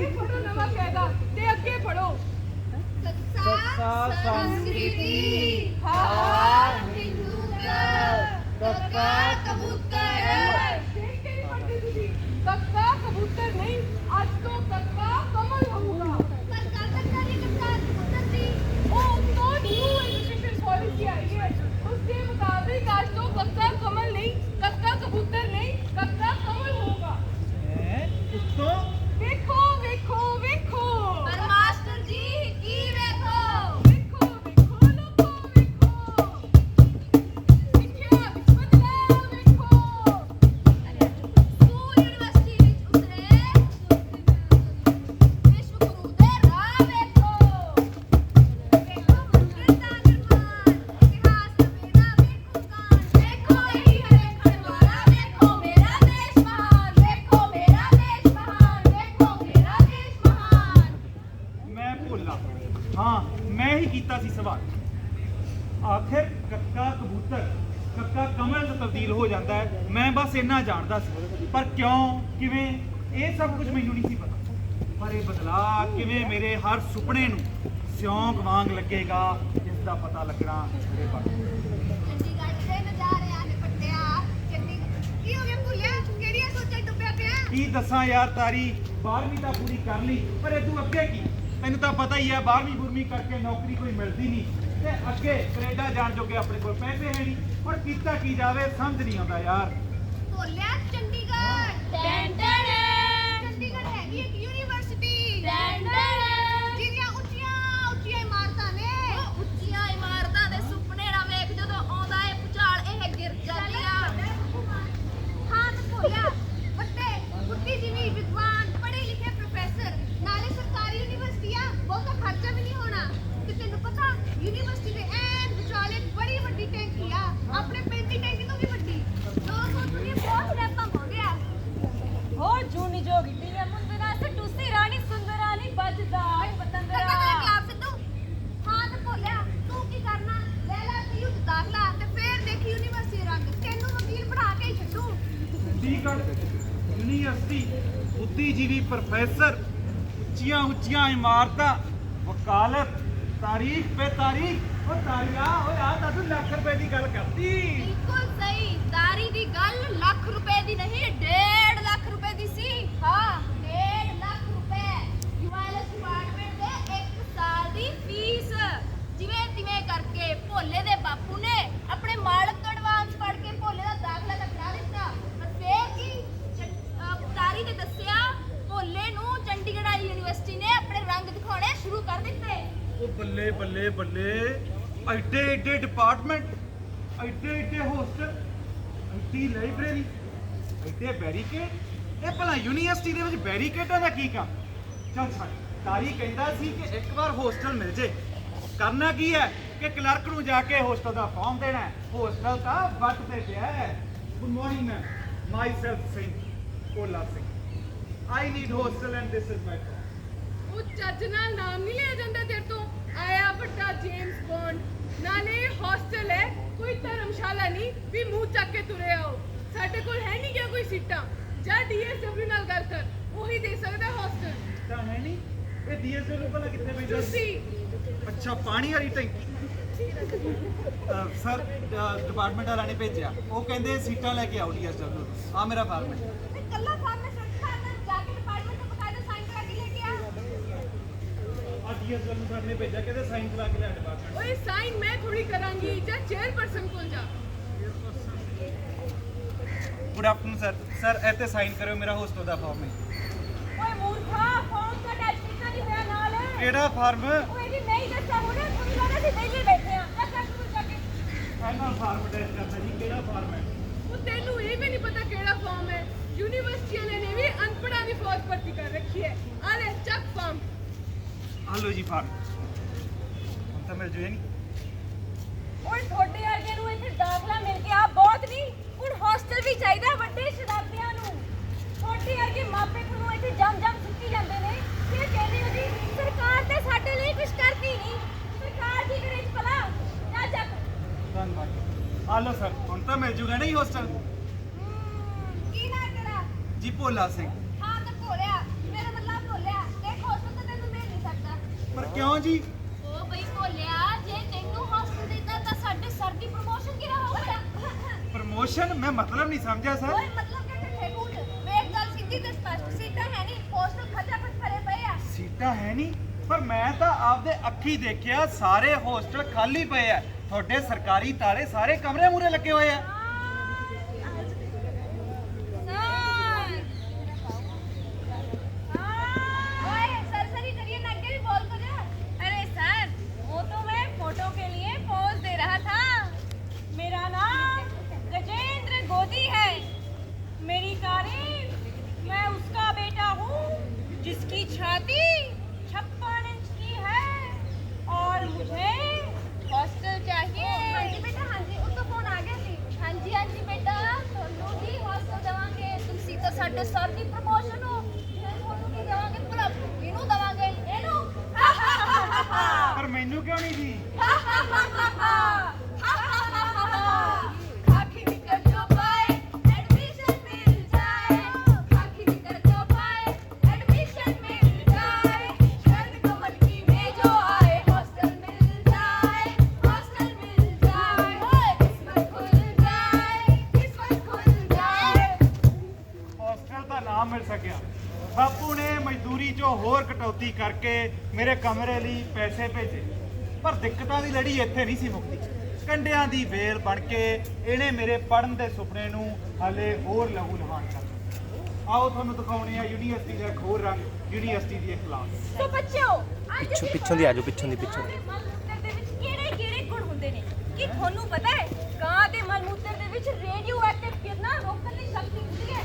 ਇਹ ਫੜੋ ਨਵਾਂ ਕਾਇਦਾ ਤੇ ਅੱਗੇ ਪੜੋ ਸੱਸਾ ਸੰਸਕ੍ਰਿਤੀ ਹਾਰ। ਹਿੰਦੂਗਰ ਕੱਕਾ ਕਬੂਤਰ। ਸੀ ਸਵਾਲ। ਆਖਿਰ ਕੱਕਾ ਕਬੂਤਰ ਕੱਕਾ ਕਮਲ ਤੋਂ ਤਬਦੀਲ ਹੋ ਜਾਂਦਾ ਹੈ। ਮੈਂ ਬਸ ਇੰਨਾ ਜਾਣਦਾ ਸੀ। ਪਰ ਕਿਉਂ? ਕਿਵੇਂ? ਇਹ ਸਭ ਕੁਝ ਮੈਨੂੰ ਨਹੀਂ ਸੀ ਪਤਾ। ਪਰ ਇਹ ਬਦਲਾ ਕਿਵੇਂ ਮੇਰੇ ਹਰ ਸੁਪਨੇ ਨੂੰ ਸਿਉਂਕ ਵਾਂਗ ਲੱਗੇਗਾ ਇਸ ਦਾ ਪਤਾ ਲੱਗਣਾ ਮੇਰੇ ਬਾਕੀ ਦੇ ਕੀ ਦੱਸਾਂ ਯਾਰ ਤਾਰੀ? 12ਵੀਂ ਤਾਂ ਪੂਰੀ ਕਰ ਲਈ ਪਰ ਇਹ ਤੂੰ ਅੱਗੇ ਕੀ? ਤੈਨੂੰ ਤਾਂ ਪਤਾ ਹੀ ਹੈ 12ਵੀਂ ਬੁਰਮੀ ਕਰਕੇ ਨੌਕਰੀ ਕੋਈ ਮਿਲਦੀ ਨਹੀਂ। ਤੇ ਅੱਗੇ ਕੈਨੇਡਾ ਜਾਣ ਜੋਗੇ ਆਪਣੇ ਕੋਲ ਪੈਸੇ ਹੈ ਨਹੀਂ। ਹੁਣ ਕੀਤਾ ਕੀ ਜਾਵੇ ਸਮਝ ਨਹੀਂ ਆਉਂਦਾ ਯਾਰ। ਭੁੱਲਿਆ ਚੰਡੀਗੜ੍ਹ। ਟੈਂ ਟੈਂ ਚੰਡੀਗੜ੍ਹ ਹੈਗੀ ਇੱਕ ਯੂਨੀਵਰਸਿਟੀ। ਟੈਂ ਬੁੱਧੀਜੀਵੀ ਉੱਚੀਆਂ ਉੱਚੀਆਂ ਇਮਾਰਤਾਂ, ਵਕਾਲਤ, ਤਾਰੀਖ ਪੇ ਤਾਰੀਖ ਉਹ ਤਾਰੀਆ ਓਏ ਆ ਤਾਂ ਤੂੰ ਲੱਖ ਰੁਪਏ ਦੀ ਗੱਲ ਕਰਦੀ ਬਿਲਕੁਲ ਸਹੀ, ਤਾਰੀ ਦੀ ਗੱਲ ਲੱਖ ਰੁਪਏ ਦੀ ਨਹੀਂ, ਡੇਢ ਲੱਖ ਰੁਪਏ ਦੀ ਸੀ। ਹਾਂ ਡੇਢ ਲੱਖ ਰੁਪਏ ਯੂਐਲਐਸ ਡਿਪਾਰਟਮੈਂਟ ਦੇ ਇੱਕ ਸਾਲ ਦੀ ਫੀਸ ਜਿਵੇਂ ਤਿਵੇਂ ਕਰਕੇ ਭੋਲੇ ਦੇ ਬਾਪੂ ਨੇ ਆਪਣੇ ਮਾਲਕ ਤੋਂ ਐਡਵਾਂਸ ਫੜ ਕੇ ਭੋਲੇ ਦਾ ਦਾਖਲਾ ਤਾਂ ਕਰਾ ਦਿੱਤਾ ਪਰ ਫੇਰ ਕੀ ਚੰ- ਅਹ ਤਾਰੀ ਨੇ ਦੱਸਿਆ ਭੋਲੇ ਨੂੰ ਚੰਡੀਗੜ੍ਹ ਵਾਲੀ ਯੂਨੀਵਰਸਿਟੀ ਨੇ ਆਪਣੇ ਰੰਗ ਦਿਖਾਉਣੇ ਸ਼ੁਰੂ ਕਰ ਦਿੱਤੇ ਉਹ ਬੱਲੇ ਬੱਲੇ ਬੱਲੇ ਐਡੇ ਐਡੇ ਡਿਪਾਰਟਮੈਂਟ ਐਡੇ ਐਡੇ ਹੋਸਟਲ ਐਡੀ ਲਾਇਬ੍ਰੇਰੀ ਐਡੇ ਬੈਰੀਕੇਡ ਇਹ ਭਲਾ ਯੂਨੀਵਰਸਿਟੀ ਦੇ ਵਿੱਚ ਬੈਰੀਕੇਡਾਂ ਦਾ ਕੀ ਕੰਮ ਚੱਲ ਛੱਡ। ਤਾਰੀ ਕਹਿੰਦਾ ਸੀ ਕਿ ਇੱਕ ਵਾਰ ਹੋਸਟਲ ਮਿਲ ਜੇ। ਕਰਨਾ ਕੀ ਹੈ? ਕਿ ਕਲਰਕ ਨੂੰ ਜਾ ਕੇ ਹੋਸਟਲ ਦਾ ਫਾਰਮ ਦੇਣਾ ਹੈ। ਹੋਸਟਲ ਤਾਂ ਵੱਟ ਤੇ ਪਿਆ ਹੈ। Good morning ma'am myself Singh Cola Singh I need hostel and this is my ਉਹ ਚੱਜ ਨਾਲ ਨਾਮ ਨਹੀਂ ਲਿਆ ਜਾਂਦਾ ਤੇਰੇ ਤੋਂ। ਆਇਆ ਵੱਡਾ ਜੇਮਸ ਬੌਂਡ ਨਾਲੇ ਹੌਸਟਲ ਹੈ ਕੋਈ ਧਰਮਸ਼ਾਲਾ ਨਹੀਂ ਵੀ ਮੂੰਹ ਚੱਕ ਕੇ ਤੁਰੇ ਆਓ। ਸਾਡੇ ਕੋਲ ਹੈ ਨਹੀਂ ਗਿਆ ਕੋਈ ਸੀਟਾਂ? ਜਾਂ ਡੀਐਸਡਬਲਯੂ ਨਾਲ ਗੱਲ ਕਰ ਉਹੀ ਦੇ ਸਕਦਾ ਹੌਸਟਲ ਤਾਂ ਹੈ ਨਹੀਂ? ਇਹ ਡੀਐਸਓ ਨੂੰ ਭਲਾ ਕਿੱਥੇ ਪੈਂਦਾ ਤੁਸੀਂ। ਅੱਛਾ ਪਾਣੀ ਵਾਲੀ ਟੈਂਕੀ। ਅਹ ਸਰ ਡਿਪਾਰਟਮੈਂਟ ਵਾਲਿਆਂ ਨੇ ਭੇਜਿਆ। ਉਹ ਕਹਿੰਦੇ ਸੀਟਾਂ ਲੈ ਕੇ ਆਓ ਡੀਐਸਡਬਲਯੂ ਆ ਮੇਰਾ ਫਾਰਮ ਹੈ। ਕੱਲਾ ਫਾਰਮ ਨੇ ਸਰਕਾਰ ਨਾਲ ਜਾ ਕੇ ਡਿਪਾਰਟਮੈਂਟ ਤੋਂ ਬਕਾਇਦਾ ਸਾਈਨ ਕਰਾ ਕੇ ਲੈ ਕੇ ਆ ਆ ਡੀਐਸਡਬਲਯੂ ਸਰ ਨੇ ਭੇਜਿਆ ਕਹਿੰਦੇ ਸਾਈਨ ਕਰਾ ਕੇ ਲਿਆ ਡਿਪਾਰਟਮੈਂਟ ਓਏ ਸਾਈਨ ਮੈਂ ਥੋੜੀ ਕਰਾਂਗੀ ਜਾਂ ਚੇਅਰਪਰਸਨ ਕੋਲ ਜਾ। ਗੁੱਡ ਆਫਟਰਨੂਨ ਸਰ ਸਰ ਇੱਥੇ ਸਾਈਨ ਕਰਿਓ ਮੇਰਾ ਹੋਸਟਲ ਦਾ ਫਾਰਮ ਹੈ। ਓਏ ਮੂਰਖਾ ਫੋਨ ਦਾ ਟੈਚ ਕਿੰਨਾ ਨਹੀਂ ਹੋਇਆ ਨਾਲ। ਕਿਹੜਾ ਫਾਰਮ ਓਏ ਜੀ ਨਹੀਂ ਦੱਸਿਆ ਹੁਣੇ ਤੁਹਾਨੂੰ ਲੱਗਦਾ ਸੀ ਦਿੱਲੀ ਬੈਠੇ ਆ ਜਾ ਕਰ ਤੂੰ ਜਾ ਕੇ। ਇਹਨਾਂ ਫਾਰਮ ਟੈਸਟ ਕਰਨਾ ਜੀ ਕਿਹੜਾ ਫਾਰਮ ਹੈ? ਉਹ ਤੈਨੂੰ ਇਹ ਵੀ ਨਹੀਂ ਪਤਾ ਕਿਹੜਾ ਫਾਰਮ ਹੈ। ਯੂਨੀਵਰਸਿਟੀ ਵਾਲਿਆਂ ਨੇ ਵੀ ਅਨਪੜ੍ਹਾਂ ਦੀ ਫੌਜ ਭਰਤੀ ਕਰ ਰੱਖੀ ਹੈ। ਆ ਲੈ ਚੱਕ ਫਾਰਮ ਹਲੋ ਜੀ ਫੜ। ਹੁਣ ਤਾਂ ਮਿਲ ਜੂਏ ਨਹੀਂ ਹੁਣ ਤੁਹਾਡੇ ਵਰਗੇ ਨੂੰ ਇੱਥੇ ਦਾਖਲਾ ਮਿਲ ਗਿਆ ਬਹੁਤ ਨਹੀਂ ਹੁਣ ਹੋਸਟਲ ਵੀ ਚਾਹੀਦਾ ਵੱਡੇ ਸ਼ਰਾਬੀਆਂ ਨੂੰ। ਤੁਹਾਡੇ ਵਰਗੇ ਮਾਪੇ ਨੂੰ ਇੱਥੇ ਜੰਮ ਜੰਮ ਸੁੱਤੀ ਜਾਂਦੇ ਨੇ। ਫਿਰ ਕਹਿੰਦੇ ਹੋ ਜੀ ਸਰਕਾਰ ਤਾਂ ਸਾਡੇ ਲਈ ਕੁਝ ਕਰਦੀ ਨਹੀਂ। ਸਰਕਾਰ ਕੀ ਕਰੇ ਇਸ ਭਲਾ ਨਾ ਜੱਕ ਧੰਨਵਾਦ। ਹਲੋ ਸਰ ਹੁਣ ਤਾਂ ਮਿਲ ਜੂਗਾ ਨਹੀਂ ਹੋਸਟਲ ਹਮ, ਕੀ ਨਾ ਕਰਾ? ਜੀ ਭੋਲਾ ਸਿੰਘ। ਪਰ ਕਿਉਂ ਜੀ? ਓ ਬਈ ਭੋਲਿਆ ਜੇ ਤੈਨੂੰ ਹੌਸਟਲ ਦਿੱਤਾ ਤਾਂ ਸਾਡੇ ਸਰ ਦੀ ਪ੍ਰਮੋਸ਼ਨ ਕਿਹੜਾ ਹੋਊਗਾ? ਪ੍ਰਮੋਸ਼ਨ ਮੈਂ ਮਤਲਬ ਨਹੀਂ ਸਮਝਿਆ ਸਰ। ਓਏ ਮਤਲਬ ਕਿ ਠੇਕੂਟ ਵੇਖ ਗੱਲ ਸਿੱਧੀ ਤੇ ਸਪਸ਼ਟ ਸੀਟਾਂ ਹੈ ਨਹੀਂ ਹੌਸਟਲ ਖੱਜਾ ਖੱਜ ਭਰੇ ਪਏ ਆ। ਸੀਟਾਂ ਹੈ ਨਹੀਂ ਪਰ ਮੈਂ ਤਾਂ ਆਪਦੇ ਅੱਖੀ ਦੇਖਿਆ ਸਾਰੇ ਹੋਸਟਲ ਖਾਲੀ ਪਏ ਆ। ਤੁਹਾਡੇ ਸਰਕਾਰੀ ਤਾਲੇ ਸਾਰੇ ਕਮਰੇ ਮੂਰੇ ਲੱਗੇ ਹੋਏ ਆ। সাথী ਮਜ਼ਦੂਰੀ 'ਚੋਂ ਹੋਰ ਕਟੌਤੀ ਕਰਕੇ ਮੇਰੇ ਕਮਰੇ ਲਈ ਪੈਸੇ ਭੇਜੇ। ਪਰ ਦਿੱਕਤਾਂ ਦੀ ਲੜੀ ਇੱਥੇ ਨਹੀਂ ਸੀ ਮੁੱਕਦੀ। ਕੰਡਿਆਂ ਦੀ ਵੇਲ ਬਣ ਕੇ ਇਹਨੇ ਮੇਰੇ ਪੜਨ ਦੇ ਸੁਪਨੇ ਨੂੰ ਹਲੇ ਹੋਰ ਲਹੂ ਲਹਾਨ ਕਰ ਆਓ ਤੁਹਾਨੂੰ ਦਿਖਾਉਣੇ ਆ ਯੂਨੀਵਰਸਿਟੀ ਦਾ ਖੋਰ ਰੰਗ ਯੂਨੀਵਰਸਿਟੀ ਦੀ ਇੱਕ ਕਲਾਸ ਸੋ ਬੱਚਿਓ ਪਿੱਛੋਂ ਪਿੱਛੋਂ ਦੀ ਆਜੋ ਪਿੱਛੋਂ ਦੀ ਪਿੱਛੋਂ ਦੀ। ਮਲਮੂਤਰ ਦੇ ਵਿੱਚ ਕਿਹੜੇ ਕਿਹੜੇ ਗੁਣ ਹੁੰਦੇ ਨੇ? ਕੀ ਤੁਹਾਨੂੰ ਪਤਾ ਹੈ ਕਾਂ ਦੇ ਮਲਮੂਤਰ ਦੇ ਵਿੱਚ ਰੇਡੀਓ ਐਕਟਿਵ ਕਿਰਨਾਂ ਰੋਕਣ ਦੀ ਸ਼ਕਤੀ ਹੁੰਦੀ ਹੈ?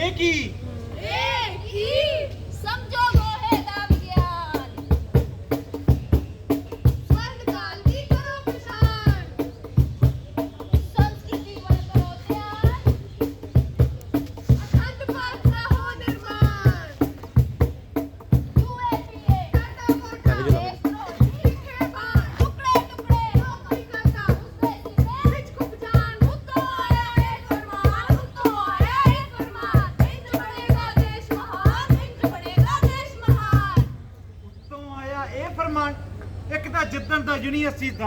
ਹੈ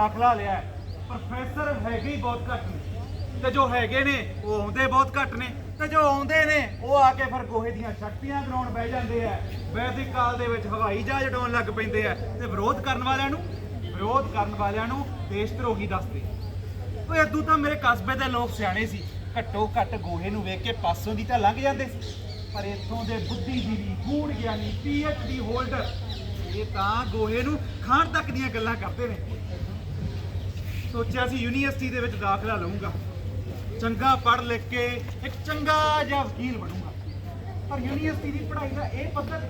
ਦਾਖਲਾ ਲਿਆ ਹੈ, ਪ੍ਰੋਫੈਸਰ ਹੈਗੇ ਬਹੁਤ ਘੱਟ ਨੇ। ਤੇ ਜੋ ਹੈਗੇ ਨੇ ਉਹ ਆਉਂਦੇ ਬਹੁਤ ਘੱਟ ਨੇ। ਤੇ ਜੋ ਆਉਂਦੇ ਨੇ ਉਹ ਆ ਕੇ ਫਿਰ ਗੋਹੇ ਦੀਆਂ ਸ਼ਕਤੀਆਂ ਗਰਾਉਣ ਬਹਿ ਜਾਂਦੇ ਆ। ਵੈਦਿਕ ਕਾਲ ਦੇ ਵਿੱਚ ਹਵਾਈ ਜਹਾਜ਼ ਉਡਾਉਣ ਲੱਗ ਪੈਂਦੇ ਆ। ਤੇ ਵਿਰੋਧ ਕਰਨ ਵਾਲਿਆਂ ਨੂੰ ਵਿਰੋਧ ਕਰਨ ਵਾਲਿਆਂ ਨੂੰ ਦੇਸ਼ ਧਰੋਹੀ ਦੱਸਦੇ। ਓਏ ਅੱਦੂ ਤਾਂ ਮੇਰੇ ਕਸਬੇ ਦੇ ਲੋਕ ਸਿਆਣੇ ਸੀ। ਘੱਟੋ ਘੱਟ ਗੋਹੇ ਨੂੰ ਵੇਖ ਕੇ ਪਾਸੋਂ ਦੀ ਤਾਂ ਲੰਘ ਜਾਂਦੇ ਸੀ। ਪਰ ਇੱਥੋਂ ਦੇ ਬੁੱਧੀਜੀਵੀ ਗੂੜ ਗਿਆਨੀ ਡੀ ਹੋਲਡਰ ਇਹ ਤਾਂ ਗੋਹੇ ਨੂੰ ਖਾਣ ਤੱਕ ਦੀਆਂ ਗੱਲਾਂ ਕਰਦੇ ਨੇ। ਸੋਚਿਆ ਸੀ ਯੂਨੀਵਰਸਿਟੀ ਦੇ ਵਿੱਚ ਦਾਖਲਾ ਲਵਾਂਗਾ ਚੰਗਾ ਪੜ੍ਹ ਲਿਖ ਕੇ ਇੱਕ ਚੰਗਾ ਜਿਹਾ ਵਕੀਲ ਬਣੂੰਗਾ। ਪਰ ਯੂਨੀਵਰਸਿਟੀ ਦੀ ਪੜ੍ਹਾਈ ਦਾ ਇਹ ਪੱਧਰ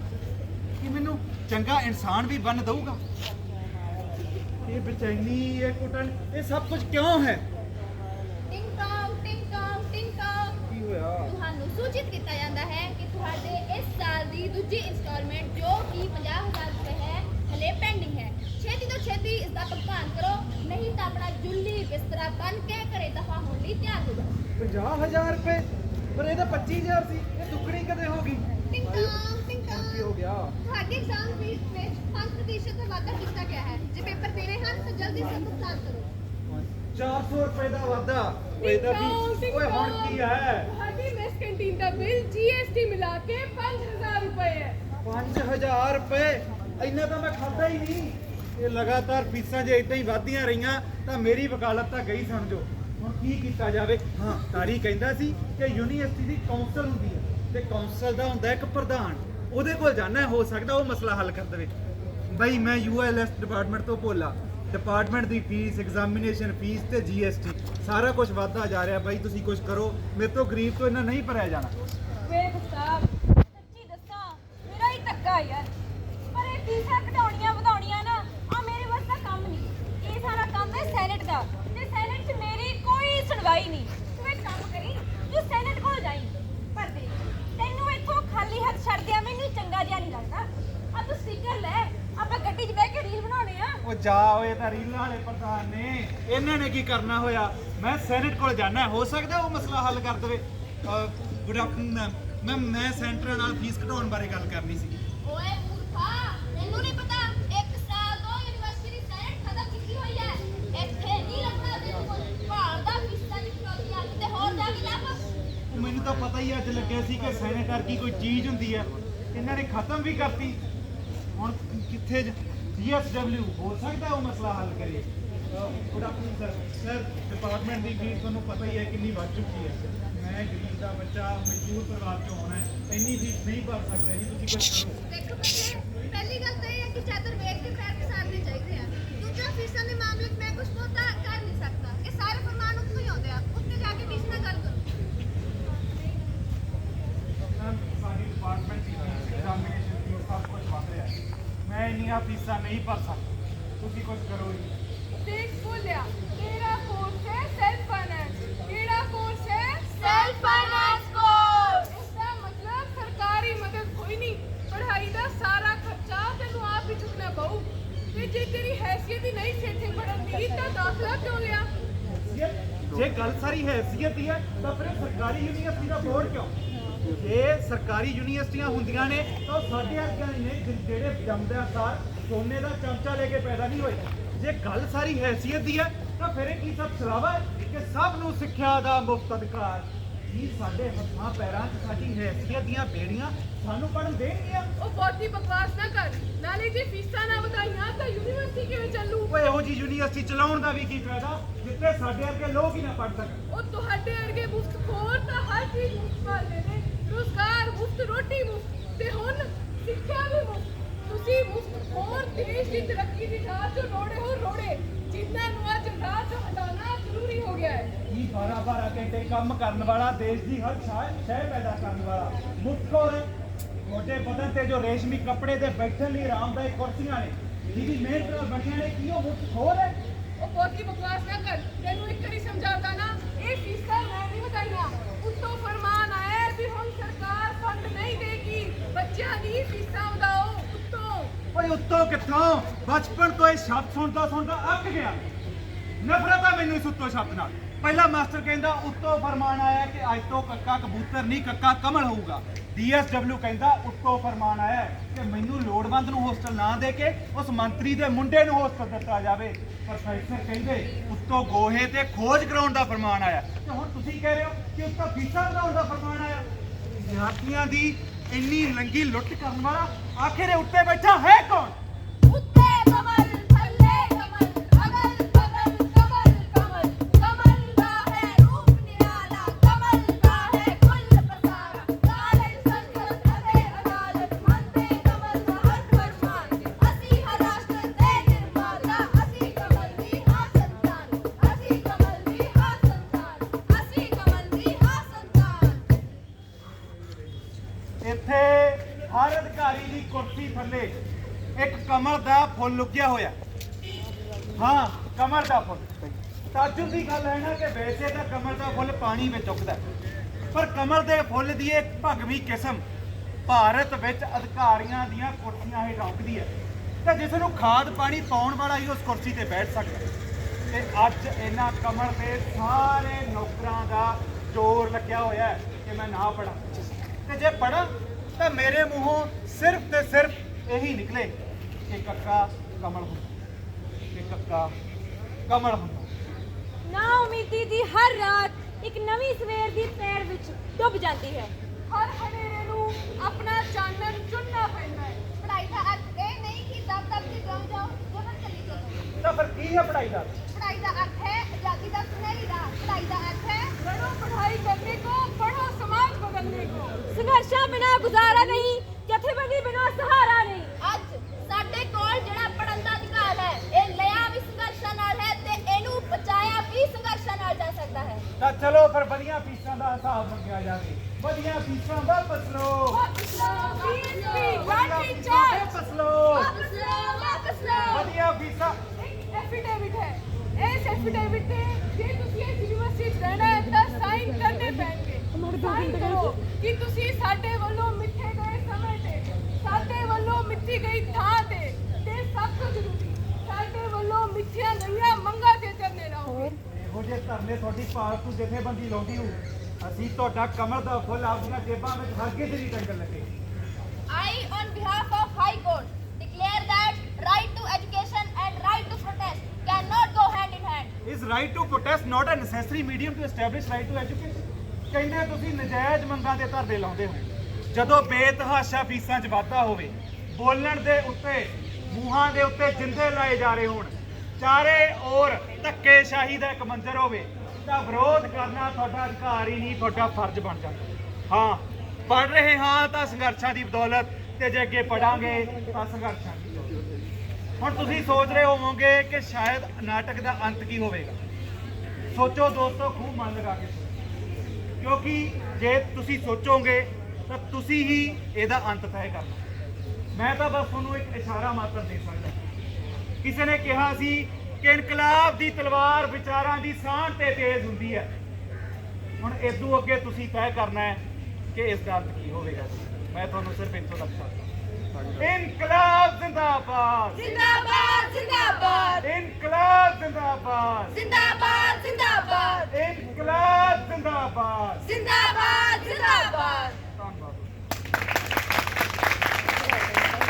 ਕਿ ਮੈਨੂੰ ਚੰਗਾ ਇਨਸਾਨ ਵੀ ਬਣ ਦਊਗਾ। ਇਹ ਬੇਚੈਨੀ ਇਹ ਕੁੱਟਣ ਇਹ ਸਭ ਕੁਝ ਕਿਉਂ ਹੈ? ਟਿੰਗ ਟੌਂਗ ਟਿੰਗ ਟੌਂਗ ਟਿੰਗ ਟੌਂਗ ਕੀ ਹੋਇਆ? ਤੁਹਾਨੂੰ ਸੂਚਿਤ ਕੀਤਾ ਜਾਂਦਾ ਹੈ ਕਿ ਤੁਹਾਡੇ ਇਸ ਸਾਲ ਦੀ ਦੂਜੀ ਇੰਸਟਾਲਮੈਂਟ ਜੋ ਕਿ 50000 ਰੁਪਏ ਹੈ ਹਲੇ ਪੈਂਡਿੰਗ ਹੈ। ਛੇਤੀ ਤੋਂ ਛੇਤੀ ਇਸ ਦਾ ਭੁਗਤਾਨ ਕਰੋ। ਨਹੀਂ ਤਾਂ ਆਪਣਾ ਜੁੱਲੀ ਬਿਸਤਰਾ ਬਨ ਕੇ ਘਰੇ ਦਫਾ ਹੋਣ ਲਈ ਤਿਆਰ ਹੋ ਜਾਓ। 50000 ਰੁਪਏ। ਪਰ ਇਹ ਤਾਂ 25000 ਸੀ ਇਹ ਦੁੱਗਣੀ ਕਦੇ ਹੋ ਗਈ। ਟਿੰਗ ਟਾਂਗ ਕੀ ਹੋ ਗਿਆ। ਤੁਹਾਡੀ ਐਗਜ਼ਾਮ ਫੀਸ ਵਿੱਚ 5% ਦਾ ਵਾਧਾ ਕੀਤਾ ਗਿਆ ਹੈ। ਜੇ ਪੇਪਰ ਦੇਣੇ ਹਨ ਤਾਂ ਜਲਦੀ ਸੇ ਭੁਗਤਾਨ ਕਰੋ। 400 ਰੁਪਏ ਦਾ ਵਾਧਾ। ਓਏ ਤਾਂ ਕੀ ਓਏ ਹੁਣ ਕੀ ਹੈ? ਤੁਹਾਡੀ ਮੈਸ ਕੈਂਟੀਨ ਦਾ ਬਿੱਲ GST ਮਿਲਾ ਕੇ 5000 ਰੁਪਏ ਹੈ। 5000 ਰੁਪਏ। ਇੰਨਾ ਤਾਂ ਮੈਂ ਖਾਦਾ ਹੀ ਨਹੀਂ। ਇਹ ਲਗਾਤਾਰ ਫੀਸਾਂ ਜੇ ਇਦਾਂ ਹੀ ਵਧਦੀਆਂ ਰਹੀਆਂ ਤਾਂ ਮੇਰੀ ਵਕਾਲਤ ਤਾਂ ਗਈ ਸਮਝੋ। ਹੁਣ ਕੀ ਕੀਤਾ ਜਾਵੇ? ਹਾਂ। ਤਾਰੀ ਕਹਿੰਦਾ ਸੀ ਕਿ ਯੂਨੀਵਰਸਿਟੀ ਦੀ ਕੌਂਸਲ ਹੁੰਦੀ ਹੈ ਤੇ ਕੌਂਸਲ ਦਾ ਹੁੰਦਾ ਇੱਕ ਪ੍ਰਧਾਨ। ਉਹਦੇ ਕੋਲ ਜਾਣਾ ਹੋ ਸਕਦਾ ਉਹ ਮਸਲਾ ਹੱਲ ਕਰ ਦੇਵੇ। ਬਈ ਮੈਂ ਯੂਐਲਐਸ ਡਿਪਾਰਟਮੈਂਟ ਤੋਂ ਭੋਲਾ। ਡਿਪਾਰਟਮੈਂਟ ਦੀ ਫੀਸ ਐਗਜ਼ਾਮੀਨੇਸ਼ਨ ਫੀਸ ਤੇ ਜੀਐਸਟੀ ਸਾਰਾ ਕੁਝ ਵਧਦਾ ਜਾ ਰਿਹਾ ਬਾਈ ਤੁਸੀਂ ਕੁਝ ਕਰੋ। ਮੇਰੇ ਤੋਂ ਗਰੀਬ ਤੋਂ ਇਹਨਾਂ ਨਹੀਂ ਭਰਿਆ ਜਾਣਾ। ਵੇਖ ਸਾਹਿਬ ਸੱਚੀ ਦੱਸਾਂ ਮੇਰਾ ਹੀ ਧੱਕਾ ਯਾਰ। ਪਰ ਇਹ ਫੀਸਾਂ ਘਟਾਉਣੀਆਂ ਵਧਾਉਣੀਆਂ ਨਾ ਆ ਮੇਰੇ ਵੱਸ ਦਾ ਕੰਮ ਨਹੀਂ ਇਹ ਸਾਰਾ ਕੰਮ ਹੈ ਤੇ ਸੈਨੇਟ 'ਚ ਮੇਰੀ ਕੋਈ ਸੁਣਵਾਈ ਨਹੀਂ, ਤੂੰ ਇੱਕ ਕੰਮ ਕਰੀ, ਤੂੰ ਸੈਨੇਟ ਕੋਲ ਜਾਈਂ। ਪਰ ਦੇ ਤੈਨੂੰ ਇੱਥੋਂ ਖਾਲੀ ਹੱਥ ਛੱਡ ਮੈਨੂੰ ਚੰਗਾ ਜਿਹਾ ਨਹੀਂ ਲੱਗਦਾ। ਆ ਤੂੰ ਸਟicker ਲੈ, ਆਪਾਂ ਗੱਡੀ 'ਚ ਬਹਿ ਕੇ ਰੀਲ ਬਣਾਉਣੇ ਆ। ਉਹ ਜਾ ਓਏ ਤਾਂ ਰੀਲਾਂ ਵਾਲੇ ਪ੍ਰਧਾਨ ਨੇ। ਇਹਨਾਂ ਨੇ ਕੀ ਕਰਨਾ ਹੋਇਆ? ਮੈਂ ਸੈਨੇਟ ਕੋਲ ਜਾਣਾ ਹੋ। ਸਕਦਾ ਉਹ ਮਸਲਾ ਹੱਲ ਕਰ ਦੇਵੇ। Good afternoon, ma'am. ਮੈਂ ਸੈਂਟਰ ਨਾਲ ਫੀਸ ਘਟਾਉਣ ਬਾਰੇ ਗੱਲ ਕਰਨੀ ਸੀ ਓਏ ਮੂਰਖਾ ਤੈਨੂੰ ਨਹੀਂ ਪਤਾ ਇੱਕ ਸਾਲ ਤੋਂ ਯੂਨੀਵਰਸਿਟੀ ਦੀ ਸੈਨਟ ਖਤਮ ਕੀਤੀ ਹੋਈ ਹੈ ਇੱਥੇ ਨਹੀਂ ਲੱਗਣਾ ਤੈਨੂੰ ਕੋਈ ਭਾਲ ਦਾ ਫੀਸਾਂ ਦੀ ਚੌਥੀ ਆ ਤੇ ਹੋਰ ਜਾ ਕੇ ਲੱਭ ਉਹ ਮੈਨੂੰ ਤਾਂ ਪਤਾ ਹੀ ਅੱਜ ਲੱਗਿਆ ਸੀ ਕਿ ਸੈਨੇਟਰ ਕੀ ਕੋਈ ਚੀਜ਼ ਹੁੰਦੀ ਹੈ ਇਹਨਾਂ ਨੇ ਖਤਮ ਵੀ ਕਰਤੀ। ਹੁਣ ਕਿੱਥੇ ਜੀਐਸਡਬਲਯੂ ਹੋ ਸਕਦਾ ਉਹ ਮਸਲਾ ਹੱਲ ਕਰੇ? Good afternoon, sir. Sir, department ਦੀ ਫੀਸ ਤੁਹਾਨੂੰ ਪਤਾ ਹੀ ਹੈ ਕਿੰਨੀ ਵੱਧ ਚੁੱਕੀ ਹੈ। ਮੈਂ ਗਰੀਬ ਦਾ ਬੱਚਾ, ਮਜ਼ਦੂਰ ਪਰਿਵਾਰ ਚੋਂ ਆਉਣਾ ਹੈ। ਇੰਨੀ ਫੀਸ ਨਹੀਂ ਭਰ ਸਕਦਾ ਜੀ, ਤੁਸੀਂ ਕੁਝ ਕਰੋ? ਦੇਖੋ ਬੱਚੇ ਪਹਿਲੀ ਗੱਲ ਤਾਂ ਇਹ ਹੈ ਕਿ ਚਾਦਰ ਵੇਖ ਕੇ ਪੈਰ ਪਸਾਰਨੇ ਚਾਹੀਦੇ ਆ। ਦੂਜਾ, ਫੀਸਾਂ ਦੇ ਮਾਮਲੇ 'ਚ ਮੈਂ ਕੁਝ ਬਹੁਤਾ ਕਰ ਨਹੀਂ ਸਕਦਾ ਇਹ ਸਾਰੇ ਫਰਮਾਨ ਉੱਤੋਂ ਹੀ ਆਉਂਦੇ ਆ ਉੱਤੇ ਜਾ ਕੇ ਟੀਚਰ ਨਾਲ ਗੱਲ ਕਰੋ ਮੈਮ ਸਾਡੀ ਡਿਪਾਰਟਮੈਂਟ ਦੀ ਐਗਜ਼ਾਮੀਨੇਸ਼ਨ ਫੀਸ ਸਭ ਕੁਝ ਵੱਧ ਰਿਹਾ ਹੈ ਮੈਂ ਇੰਨੀਆਂ ਫੀਸਾਂ ਨਹੀਂ ਭਰ ਸਕਦਾ। ਤੁਸੀਂ ਕੁਝ ਕਰੋ ਜੀ ਦੇਖ ਬੋਲਿਆ ਤੇਰਾ ਕੋਰਸ ਹੈ ਸੈਲਫ ਫਾਈਨੈਂਸ ਕਿਹੜਾ ਕੋਰਸ ਹੈ? Self finance course। ਇਸ ਦਾ ਮਤਲਬ ਸਰਕਾਰੀ ਮਦਦ ਕੋਈ ਨਹੀਂ। ਪੜ੍ਹਾਈ ਦਾ ਸਾਰਾ ਖਰਚਾ ਤੈਨੂੰ ਆਪ ਹੀ ਚੁੱਕਣਾ ਪਊ। ਤੇ ਜੇ ਤੇਰੀ ਹੈਸੀਅਤ ਹੀ ਨਹੀਂ ਸੀ ਇੱਥੇ ਪੜ੍ਹਨ ਦੀ ਤਾਂ ਦਾਖਲਾ ਕਿਉਂ ਲਿਆ? ਜੇ ਗੱਲ ਸਾਰੀ ਹੈਸੀਅਤ ਦੀ ਹੈ ਤਾਂ ਫਿਰ ਇਹ ਸਰਕਾਰੀ ਯੂਨੀਵਰਸਿਟੀ ਦਾ ਬੋਰਡ ਕਿਉਂ? ਇਹ ਸਰਕਾਰੀ ਯੂਨੀਵਰਸਿਟੀਆਂ ਹੁੰਦੀਆਂ ਨੇ, ਤਾਂ ਉਹ ਸਾਡੇ ਵਰਗਿਆਂ ਨੇ ਜਿ- ਜਿਹੜੇ ਜੰਮਦਿਆਂ ਸਾਰ ਸੋਨੇ ਦਾ ਚਮਚਾ ਲੈ ਕੇ ਪੈਦਾ ਨਹੀਂ ਹੋਏ। ਜੇ ਗੱਲ ਸਾਰੀ ਹੈਸੀਅਤ ਦੀ ਹੈ, ਤਾਂ ਫਿਰ ਇਹ ਕੀ ਸਭ ਛਲਾਵਾ ਹੈ ਕਿ ਸਭ ਨੂੰ ਸਿੱਖਿਆ ਦਾ ਮੁਫਤ ਅਧਿਕਾਰ? ਕੀ ਸਾਡੇ ਹੱਥਾਂ, ਪੈਰਾਂ 'ਚ ਸਾਡੀ ਹੈਸੀਅਤ ਦੀਆਂ ਬੇੜੀਆਂ ਸਾਨੂੰ ਪੜਨ ਦੇਣਗੀਆਂ। ਉਹ ਬਹੁਤੀ ਬਕਵਾਸ ਨਾ ਕਰ। ਨਾਲੇ ਜੇ ਫੀਸਾਂ ਨਾ ਵਧਾਈਆਂ ਤਾਂ ਯੂਨੀਵਰਸਿਟੀ ਕਿਵੇਂ ਚੱਲੂ? ਓਏ ਇਹੋ ਜੀ ਯੂਨੀਵਰਸਿਟੀ ਚਲਾਉਣ ਦਾ ਵੀ ਕੀ ਫਾਇਦਾ? ਜਿੱਥੇ ਸਾਡੇ ਵਰਗੇ ਲੋਕ ਹੀ ਨਾ ਪੜ ਸਕਣ। ਉਹ ਤੁਹਾਡੇ ਵਰਗੇ ਮੁਫਤ ਖੋਰ ਤਾਂ ਹਰ ਚੀਜ਼ ਮੁਫਤ ਵਾਲੇ ਨੇ। ਰੋਜ਼ਗਾਰ ਮੁਫਤ ਰੋਟੀ ਮੁਫਤ ਤੇ ਹੁਣ ਸਿੱਖਿਆ ਵੀ ਮੁਫਤ। ਤੁਸੀਂ ਮੁਫਤ ਖੋਰ ਦੇਸ਼ ਦੀ ਤਰੱਕੀ ਦੀ ਰਾਹ ਤੋਂ ਰੋੜੇ ਹੋ ਰੋੜੇ। ਜਿਨ੍ਹਾਂ ਨੂੰ ਅੱਜ ਰਾਹ ਤੋਂ ਹਟਾਉਣਾ ਜ਼ਰੂਰੀ ਹੋ ਗਿਆ ਹੈ। ਕੀ 12 12 ਘੰਟੇ ਕੰਮ ਕਰਨ ਵਾਲਾ ਦੇਸ਼ ਦੀ ਹਰ ਸ਼ੈ ਸ਼ੈ ਪੈਦਾ ਕਰਨ ਵਾਲਾ? ਮੁੱਖੋਰ ਤੁਹਾਡੇ ਬਦਨ ਤੇ ਜੋ ਰੇਸ਼ਮੀ ਕੱਪੜੇ ਦੇ ਬੈਠਣ ਲਈ ਆਰਾਮਦਾਇਕ ਕੁਰਸੀਆਂ ਨੇ। ਜਿਹਦੀ ਮਿਹਨਤ ਨਾਲ ਬਣੀਆਂ ਨੇ ਕੀ ਉਹ ਮੁੱਖੋਰ ਹੈ? ਉਹ ਬਹੁਤੀ ਬਕਵਾਸ ਨਾ ਕਰ। ਤੈਨੂੰ ਇੱਕ ਵਾਰੀ ਸਮਝਾਉਂਦਾ ਨਾ ਇਹ ਫੀਸਾਂ ਮੈਂ ਨਹੀਂ ਵਧਾਈਆਂ। ਉੱਤੋਂ ਫਰਮਾਨ ਆਇਆ ਵੀ ਹੁਣ ਸਰਕਾਰ ਫੰਡ ਨਹੀਂ ਦੇਗੀ। ਬੱਚਿਆਂ ਦੀ ਫੀਸਾਂ ਵਧਾਓ ਉੱਤੋਂ। ਓਏ ਉੱਤੋਂ ਕਿੱਥੋਂ? ਬਚਪਨ ਤੋਂ ਇਹ ਸ਼ਬਦ ਸੁਣਦਾ ਸੁਣਦਾ ਅੱਕ ਗਿਆ। ਨਫ਼ਰਤ ਆ ਮੈਨੂੰ ਇਸ ਉੱਤੋਂ ਸ਼ਬਦ ਨਾਲ ਪਹਿਲਾ ਮਾਸਟਰ ਕਹਿੰਦਾ, ਉੱਤੋਂ ਫਰਮਾਨ ਆਇਆ ਕਿ ਅੱਜ ਤੋਂ ਕੱਕਾ ਕਬੂਤਰ ਨਹੀਂ, ਕੱਕਾ ਕਮਲ ਹੋਊਗਾ। ਡੀਐਸਡਬਲਯੂ ਕਹਿੰਦਾ, ਉੱਤੋਂ ਫਰਮਾਨ ਆਇਆ ਕਿ ਮੈਨੂੰ ਲੋੜਵੰਦ ਨੂੰ ਹੋਸਟਲ ਨਾ ਦੇ ਕੇ ਉਸ ਮੰਤਰੀ ਦੇ ਮੁੰਡੇ ਨੂੰ ਹੋਸਟਲ ਦਿੱਤਾ ਜਾਵੇ। ਪ੍ਰੋਫੈਸਰ ਕਹਿੰਦੇ, ਉੱਤੋਂ ਗੋਹੇ ਤੇ ਖੋਜ ਕਰਾਉਣ ਦਾ ਫਰਮਾਨ ਆਇਆ। ਤੇ ਹੁਣ ਤੁਸੀਂ ਕਹਿ ਰਹੇ ਹੋ ਕਿ ਉੱਤੋਂ ਫੀਸਾਂ ਵਧਾਉਣ ਦਾ ਫਰਮਾਨ ਆਇਆ। ਵਿਦਿਆਰਥੀਆਂ ਦੀ ਇੰਨੀ ਲੰਗੀ ਲੁੱਟ ਕਰਨ ਵਾਲਾ ਆਖਿਰ ਉੱਤੇ ਬੈਠਾ ਹੈ ਕੌਣ? ਫੁੱਲ ਲੁਕਿਆ ਹੋਇਆ। ਹਾਂ ਕਮਲ ਦਾ ਫੁੱਲ। ਤਾਜੁਬ ਦੀ ਗੱਲ ਹੈ ਨਾ ਕਿ ਵੈਸੇ ਤਾਂ ਕਮਲ ਦਾ ਫੁੱਲ ਪਾਣੀ ਵਿੱਚ ਉੱਗਦਾ ਪਰ ਕਮਲ ਦੇ ਫੁੱਲ ਦੀ ਇੱਕ ਭਗਵੀ ਕਿਸਮ ਭਾਰਤ ਵਿੱਚ ਅਧਿਕਾਰੀਆਂ ਦੀਆਂ ਕੁਰਸੀਆਂ ਹੀ ਰੌਕਦੀ ਹੈ। ਤੇ ਜਿਸ ਨੂੰ ਖਾਦ ਪਾਣੀ ਪਾਉਣ ਵਾਲਾ ਹੀ ਉਸ ਕੁਰਸੀ ਤੇ ਬੈਠ ਸਕਦਾ ਤੇ ਅੱਜ ਇਹਨਾਂ ਕਮਰ ਤੇ ਸਾਰੇ ਨੌਕਰਾਂ ਦਾ ਜ਼ੋਰ ਲੱਗਿਆ ਹੋਇਆ ਹੈ ਕਿ ਮੈਂ ਨਾ ਪੜਾਂ ਤੇ ਜੇ ਪੜਾਂ ਤਾਂ ਮੇਰੇ ਮੂੰਹੋਂ ਸਿਰਫ ਤੇ ਸਿਰਫ ਇਹੀ ਨਿਕਲੇ। ਤੇ ਕੱਕਾ ਕਮਲ ਹੁੰਦਾ ਤੇ ਕੱਕਾ ਕਮਲ ਹੁੰਦਾ ਨਾ। ਉਮੀਦੀ ਦੀ ਹਰ ਰਾਤ ਇੱਕ ਨਵੀਂ ਸਵੇਰ ਦੀ ਪੈਰ ਵਿੱਚ ਡੁੱਬ ਜਾਂਦੀ ਹੈ। ਹਰ ਹਨੇਰੇ ਨੂੰ ਆਪਣਾ ਚਾਨਣ ਚੁਣਨਾ ਪੈਂਦਾ ਹੈ। ਪੜਾਈ ਦਾ ਅਰਥ ਇਹ ਨਹੀਂ ਕਿ ਦਬ ਦਬ ਕੇ ਜੰਮ ਜਾਓ ਜਹਨ ਚਲੀ ਜਾਓ। ਤਾਂ ਫਿਰ ਕੀ ਹੈ ਪੜਾਈ ਦਾ ਪੜਾਈ ਦਾ ਅਰਥ ਹੈ ਆਜ਼ਾਦੀ ਦਾ ਸੁਨਹਿਰੀ ਰਾਹ ਪੜਾਈ ਦਾ ਅਰਥ ਹੈ ਲੜੋ ਪੜਾਈ ਕਰਨੇ ਕੋ ਪੜੋ ਸਮਾਜ ਬਦਲਨੇ ਕੋ। ਸੰਘਰਸ਼ਾਂ ਬਿਨਾ ਗੁਜ਼ਾਰਾ ਨਹੀਂ ਜਥੇਬੰਦੀ ਬਿਨਾ ਸਹਾਰਾ ਸਕਦਾ ਹੈ ਤਾਂ ਚਲੋ ਫਿਰ ਵਧੀਆ ਫੀਸਾਂ ਦਾ ਹਿਸਾਬ ਮੰਗਿਆ ਜਾਵੇ ਵਧੀਆ ਫੀਸਾਂ ਵਾਪਸ ਲਓ वापस लो BSP ਵਧੀਆ लाठी ਫੀਸਾਂ चार्ज ਵਾਪਸ ਲਓ ਵਾਪਸ ਲਓ ਵਾਪਸ ਲਓ ਵਧੀਆ ਫੀਸਾਂ ਇੱਕ ਐਫੀਡੇਵਿਟ ਹੈ ਇਸ ਐਫੀਡੇਵਿਟ ਤੇ ਜੇ ਤੁਸੀਂ ਇਸ ਯੂਨੀਵਰਸਿਟੀ 'ਚ ਰਹਿਣਾ ਹੈ ਤਾਂ ਸਾਈਨ ਕਰਨੇ ਪੈਣਗੇ ਸਾਈਨ ਕਰੋ ਕਿ ਤੁਸੀਂ ਸਾਡੇ ਵੱਲੋਂ ਮਿੱਥੇ ਗਏ ਸਮੇਂ ਤੇ ਸਾਡੇ ਵੱਲੋਂ ਮਿੱਥੀ ਗਈ ਥਾਂ ਤੇ ਤੇ ਸਭ ਤੋਂ ਜ਼ਰੂਰੀ ਸਾਡੇ ਵੱਲੋਂ ਮਿੱਥੀਆਂ ਗਈਆਂ ਮੰਗਾਂ ਤੇ ਚੱਲਦੇ ਰਹੋ ਇਹੋ ਜਿਹੇ ਧਰਨੇ ਤੁਹਾਡੀ ਪਾਲਤੂ ਜਥੇਬੰਦੀ ਲਾਉਂਦੀ ਹੋ ਅਸੀਂ ਤੁਹਾਡਾ ਕਮਲ ਦਾ ਫੁੱਲ ਆਪਣੀਆਂ ਜੇਬਾਂ ਵਿੱਚ ਹਰਗਿਜ਼ ਨਹੀਂ ਟੰਗਣ ਲੱਗੇ। I, on behalf of High Court, declare that right to education and right to protest cannot go hand in hand. Is right to protest not a necessary medium to establish right to education ਕਹਿੰਦੇ ਤੁਸੀਂ ਨਜਾਇਜ਼ ਮੰਗਾਂ ਦੇ ਧਰਨੇ ਲਾਉਂਦੇ ਹੋ। ਜਦੋਂ ਬੇਤਹਾਸ਼ਾ ਫੀਸਾਂ 'ਚ ਵਾਧਾ ਹੋਵੇ ਬੋਲਣ ਦੇ ਉੱਤੇ ਮੂੰਹਾਂ ਦੇ ਉੱਤੇ ਜਿੰਦੇ ਲਾਏ ਜਾ ਰਹੇ ਹੋਣ ਚਾਰੇ ਔਰ ਧੱਕੇਸ਼ਾਹੀ ਦਾ ਇੱਕ ਮੰਜ਼ਰ ਹੋਵੇ, ਤਾਂ ਵਿਰੋਧ ਕਰਨਾ ਤੁਹਾਡਾ ਅਧਿਕਾਰ ਹੀ ਨਹੀਂ, ਤੁਹਾਡਾ ਫਰਜ਼ ਬਣ ਜਾਂਦਾ। ਹਾਂ ਪੜ ਰਹੇ ਹਾਂ ਤਾਂ ਸੰਘਰਸ਼ਾਂ ਦੀ ਬਦੌਲਤ ਤੇ ਜੇ ਅੱਗੇ ਪੜਾਂਗੇ ਤਾਂ ਸੰਘਰਸ਼ਾਂ ਦੀ ਬਦੌਲਤ। ਹੁਣ ਤੁਸੀਂ ਸੋਚ ਰਹੇ ਹੋਵੋਗੇ ਕਿ ਸ਼ਾਇਦ ਨਾਟਕ ਦਾ ਅੰਤ ਕੀ ਹੋਵੇਗਾ। ਸੋਚੋ ਦੋਸਤੋ ਖੂਬ ਮਨ ਲਗਾ ਕੇ। ਸੋਚੋ। ਕਿਉਂਕਿ ਜੇ ਤੁਸੀਂ ਸੋਚੋਗੇ, ਤਾਂ ਤੁਸੀਂ ਹੀ ਇਹਦਾ ਅੰਤ ਤੈਅ ਕਰਨਾ। ਮੈਂ ਤਾਂ ਬਸ ਤੁਹਾਨੂੰ ਇੱਕ ਇਸ਼ਾਰਾ ਮਾਤਰ ਦੇ ਸਕਦਾ। ਕਿਸੇ ਨੇ ਕਿਹਾ ਸੀ ਕਿ ਇਨਕਲਾਬ ਦੀ ਤਲਵਾਰ ਵਿਚਾਰਾਂ ਦੀ ਸਾਹ ਤੇ ਤੇਜ਼ ਹੁੰਦੀ ਹੈ। ਹੁਣ ਇਦੋਂ ਅੱਗੇ ਤੁਸੀਂ ਤੈਅ ਕਰਨਾ ਹੈ ਕਿ ਇਸ ਦਾ ਕੀ ਹੋਵੇਗਾ। ਮੈਂ ਤੁਹਾਨੂੰ ਸਿਰਫ ਇੱਥੋਂ ਤੱਕ ਸਕਦਾ ਇਨਕਲਾਬ ਜ਼ਿੰਦਾਬਾਦ। ਜ਼ਿੰਦਾਬਾਦ ਜ਼ਿੰਦਾਬਾਦ। ਇਨਕਲਾਬ ਜ਼ਿੰਦਾਬਾਦ। ਜ਼ਿੰਦਾਬਾਦ ਜ਼ਿੰਦਾਬਾਦ। ਇਨਕਲਾਬ ਜ਼ਿੰਦਾਬਾਦ। ਜ਼ਿੰਦਾਬਾਦ ਜ਼ਿੰਦਾਬਾਦ।